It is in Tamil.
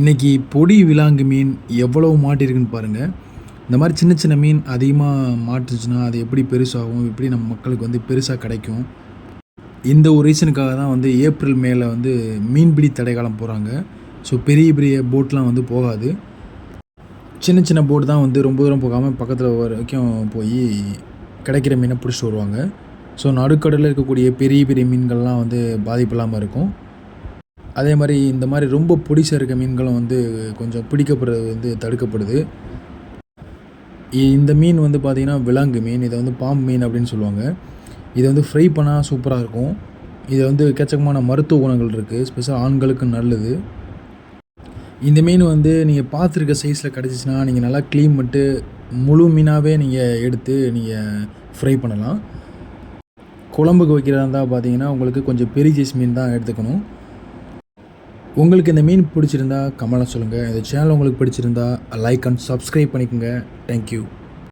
இன்றைக்கி பொடி விலாங்கு மீன் எவ்வளவு மாட்டிருக்குன்னு பாருங்கள் இந்த மாதிரி சின்ன சின்ன மீன் அதிகமாக மாட்டுச்சுன்னா அது எப்படி பெருசாகும்? எப்படி நம்ம மக்களுக்கு வந்து பெருசாக கிடைக்கும்? இந்த ஒரு ரீசனுக்காக தான் வந்து ஏப்ரல் மேல வந்து மீன்பிடி தடைக்காலம் போகிறாங்க ஸோ பெரிய பெரிய போட்லாம் வந்து போகாது. சின்ன சின்ன போட் தான் வந்து ரொம்ப தூரம் போகாமல் பக்கத்தில் வரைக்கும் போய் கிடைக்கிற மீனை பிடிச்சிட்டு வருவாங்க. ஸோ நடுக்கடலில் இருக்கக்கூடிய பெரிய பெரிய மீன்கள்லாம் வந்து பாதிப்பு இல்லாமல் இருக்கும். அதே மாதிரி இந்த மாதிரி ரொம்ப பிடிச்ச இருக்க மீன்களும் வந்து கொஞ்சம் பிடிக்கப்படுறது வந்து தடுக்கப்படுது. இந்த மீன் வந்து பார்த்திங்கன்னா விலாங்கு மீன் இதை வந்து பாம்பு மீன் அப்படின்னு சொல்லுவாங்க. இதை வந்து ஃப்ரை பண்ணால் சூப்பராக இருக்கும். இது வந்து எக்கச்சக்கமான மருத்துவ குணங்கள் இருக்குது ஸ்பெஷல் ஆண்களுக்கு நல்லது. இந்த மீன் வந்து நீங்கள் பார்த்துருக்க சைஸில் கிடச்சிச்சின்னா நீங்கள் நல்லா க்ளீன் பண்ணிட்டு முழு மீனாகவே நீங்கள் எடுத்து நீங்கள் ஃப்ரை பண்ணலாம். குழம்புக்கு வைக்கிறதா இருந்தால் பார்த்தீங்கன்னா உங்களுக்கு கொஞ்சம் பெரிய சைஸ் மீன் தான் எடுத்துக்கணும். உங்களுக்கு இந்த மீன் பிடிச்சிருந்தா கமெண்ட்ல சொல்லுங்கள் இந்த சேனல் உங்களுக்கு பிடிச்சிருந்தா லைக் அண்ட் சப்ஸ்கிரைப் பண்ணிக்கோங்க. Thank you